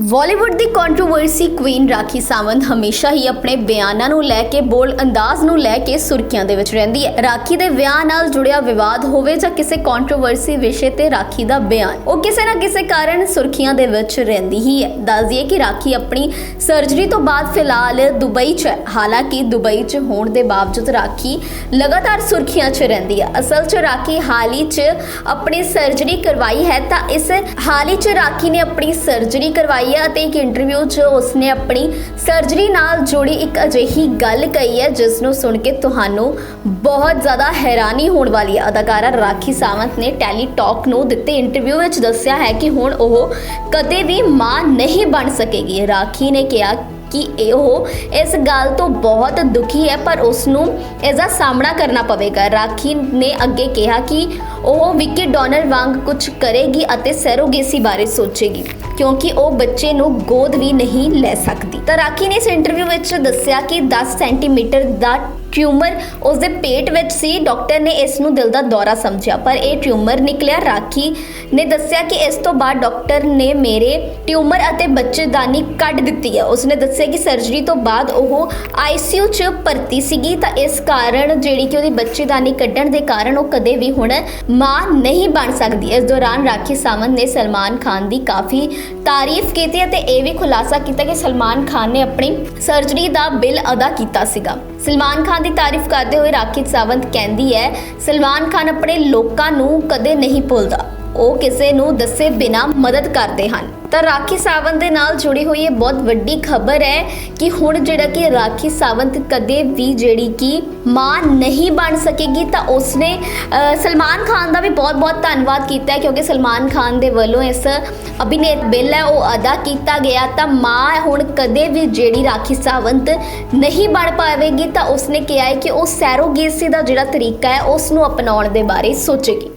ਬਾਲੀਵੁੱਡ ਦੀ controversy queen Rakhi Sawant ਹਮੇਸ਼ਾ ਹੀ ਆਪਣੇ ਬਿਆਨਾਂ ਨੂੰ ਲੈ ਕੇ ਬੋਲ ਅੰਦਾਜ਼ ਨੂੰ ਲੈ ਕੇ ਸੁਰਖੀਆਂ ਦੇ ਵਿੱਚ ਰਹਿੰਦੀ ਹੈ। ਰਾਖੀ ਦੇ ਵਿਆਹ ਨਾਲ ਜੁੜਿਆ ਵਿਵਾਦ ਹੋਵੇ ਜਾਂ ਕਿਸੇ ਕੰਟਰੋਵਰਸੀ ਵਿਸ਼ੇ ਤੇ ਰਾਖੀ ਦਾ ਬਿਆਨ, ਉਹ ਕਿਸੇ ਨਾ ਕਿਸੇ ਕਾਰਨ ਸੁਰਖੀਆਂ ਦੇ ਵਿੱਚ ਰਹਿੰਦੀ ਹੀ ਹੈ। ਦੱਸ ਦਈਏ ਕਿ ਰਾਖੀ ਆਪਣੀ ਸਰਜਰੀ ਤੋਂ ਬਾਅਦ ਫਿਲਹਾਲ ਦੁਬਈ 'ਚ ਹੈ। ਹਾਲਾਂਕਿ ਦੁਬਈ 'ਚ ਹੋਣ ਦੇ ਬਾਵਜੂਦ ਰਾਖੀ ਲਗਾਤਾਰ ਸੁਰਖੀਆਂ 'ਚ ਰਹਿੰਦੀ ਹੈ। ਅਸਲ 'ਚ ਰਾਖੀ ਹਾਲ ਹੀ 'ਚ ਆਪਣੀ ਸਰਜਰੀ ਕਰਵਾਈ ਹੈ ਤਾਂ ਇਸ ਹਾਲ ਹੀ 'ਚ ਰਾਖੀ ਨੇ ਆਪਣੀ ਸਰਜਰੀ ਕਰਵਾਈ ਹੈ ਅਤੇ ਇੱਕ ਇੰਟਰਵਿਊ 'ਚ ਉਸਨੇ ਆਪਣੀ ਸਰਜਰੀ ਨਾਲ ਜੁੜੀ ਇੱਕ ਅਜਿਹੀ ਗੱਲ ਕਹੀ ਹੈ, ਜਿਸ ਨੂੰ ਸੁਣ ਕੇ ਤੁਹਾਨੂੰ ਬਹੁਤ ਜ਼ਿਆਦਾ ਹੈਰਾਨੀ ਹੋਣ ਵਾਲੀ ਹੈ। ਅਦਾਕਾਰਾ ਰਾਖੀ ਸਾਵੰਤ ਨੇ ਟੈਲੀ ਟਾਕ ਨੂੰ ਦਿੱਤੇ ਇੰਟਰਵਿਊ ਵਿੱਚ ਦੱਸਿਆ ਹੈ ਕਿ ਹੁਣ ਉਹ ਕਦੇ ਵੀ ਮਾਂ ਨਹੀਂ ਬਣ ਸਕੇਗੀ। ਰਾਖੀ ਨੇ ਕਿਹਾ ਕਿ ਇਹ ਉਹ ਇਸ ਗੱਲ ਤੋਂ ਬਹੁਤ ਦੁਖੀ ਹੈ, ਪਰ ਉਸ ਨੂੰ ਇਸ ਦਾ ਸਾਹਮਣਾ ਕਰਨਾ ਪਵੇਗਾ। ਰਾਖੀ ਨੇ ਅੱਗੇ ਕਿਹਾ ਕਿ ਉਹ ਵਿੱਕੀ ਡੋਨਰ ਵਾਂਗ ਕੁਝ ਕਰੇਗੀ ਅਤੇ ਸੈਰੋਗੇਸੀ ਬਾਰੇ ਸੋਚੇਗੀ, ਕਿਉਂਕਿ ਉਹ ਬੱਚੇ ਨੂੰ ਗੋਦ ਵੀ ਨਹੀਂ ਲੈ ਸਕਦੀ। ਤਾਂ ਰਾਖੀ ਨੇ ਇਸ ਇੰਟਰਵਿਊ ਵਿੱਚ ਦੱਸਿਆ ਕਿ 10 ਸੈਂਟੀਮੀਟਰ ਦਾ ਟਿਊਮਰ ਉਸਦੇ ਪੇਟ ਵਿੱਚ ਸੀ। ਡਾਕਟਰ ਨੇ ਇਸ ਨੂੰ ਦਿਲ ਦਾ ਦੌਰਾ ਸਮਝਿਆ, ਪਰ ਇਹ ਟਿਊਮਰ ਨਿਕਲਿਆ। ਰਾਖੀ ਨੇ ਦੱਸਿਆ ਕਿ ਇਸ ਤੋਂ ਬਾਅਦ ਡਾਕਟਰ ਨੇ ਮੇਰੇ ਟਿਊਮਰ ਅਤੇ ਬੱਚੇਦਾਨੀ ਕੱਢ ਦਿੱਤੀ ਹੈ। ਉਸਨੇ ਦੱਸਿਆ ਕਿ ਸਰਜਰੀ ਤੋਂ ਬਾਅਦ ਉਹ ਆਈਸੀਯੂ 'ਚ ਭਰਤੀ ਸੀਗੀ, ਤਾਂ ਇਸ ਕਾਰਨ ਜਿਹੜੀ ਕਿ ਉਹਦੀ ਬੱਚੇਦਾਨੀ ਕੱਢਣ ਦੇ ਕਾਰਨ ਉਹ ਕਦੇ ਵੀ ਹੁਣ ਮਾਂ ਨਹੀਂ ਬਣ ਸਕਦੀ। ਇਸ ਦੌਰਾਨ ਰਾਖੀ ਸਾਵੰਤ ਨੇ ਸਲਮਾਨ ਖਾਨ ਦੀ ਕਾਫੀ ਤਾਰੀਫ ਕੀਤੀ ਅਤੇ ਇਹ ਵੀ ਖੁਲਾਸਾ ਕੀਤਾ ਕਿ ਸਲਮਾਨ ਖਾਨ ਨੇ ਆਪਣੀ ਸਰਜਰੀ ਦਾ ਬਿੱਲ ਅਦਾ ਕੀਤਾ ਸੀਗਾ। ਸਲਮਾਨ ਖਾਨ ਦੀ ਤਾਰੀਫ ਕਰਦੇ ਹੋਏ ਰਾਖੀ ਸਾਵੰਤ ਕਹਿੰਦੀ ਹੈ ਸਲਮਾਨ ਖਾਨ ਆਪਣੇ ਲੋਕਾਂ ਨੂੰ ਕਦੇ ਨਹੀਂ ਭੁੱਲਦਾ। ਉਹ ਕਿਸੇ ਨੂੰ ਦੱਸੇ ਬਿਨਾ ਮਦਦ ਕਰਦੇ ਹਨ। ਤਾਂ ਰਾਖੀ ਸਾਵੰਤ ਦੇ ਨਾਲ ਜੁੜੀ ਹੋਈ ਇਹ ਬਹੁਤ ਵੱਡੀ ਖਬਰ ਹੈ ਕਿ ਹੁਣ ਜਿਹੜਾ ਕਿ ਰਾਖੀ ਸਾਵੰਤ ਕਦੇ ਵੀ ਜਿਹੜੀ ਕਿ ਮਾਂ ਨਹੀਂ ਬਣ ਸਕੇਗੀ, ਤਾਂ ਉਸਨੇ ਸਲਮਾਨ ਖਾਨ ਦਾ ਵੀ ਬਹੁਤ-ਬਹੁਤ ਧੰਨਵਾਦ ਕੀਤਾ ਹੈ, ਕਿਉਂਕਿ ਸਲਮਾਨ ਖਾਨ ਦੇ ਵੱਲੋਂ ਇਸ ਅਭਿਨੇਤ ਬਿੱਲ ਹੈ, ਉਹ ਅਦਾ ਕੀਤਾ ਗਿਆ, ਤਾਂ ਮਾਂ ਹੁਣ ਕਦੇ ਵੀ ਜਿਹੜੀ ਰਾਖੀ ਸਾਵੰਤ ਨਹੀਂ ਬਣ ਪਾਵੇਗੀ, ਤਾਂ ਉਸਨੇ ਕਿਹਾ ਹੈ ਕਿ ਉਹ ਸੈਰੋਗੇਸੀ ਦਾ ਜਿਹੜਾ ਤਰੀਕਾ ਹੈ ਉਸ ਨੂੰ ਅਪਣਾਉਣ ਦੇ ਬਾਰੇ ਸੋਚੇਗੀ।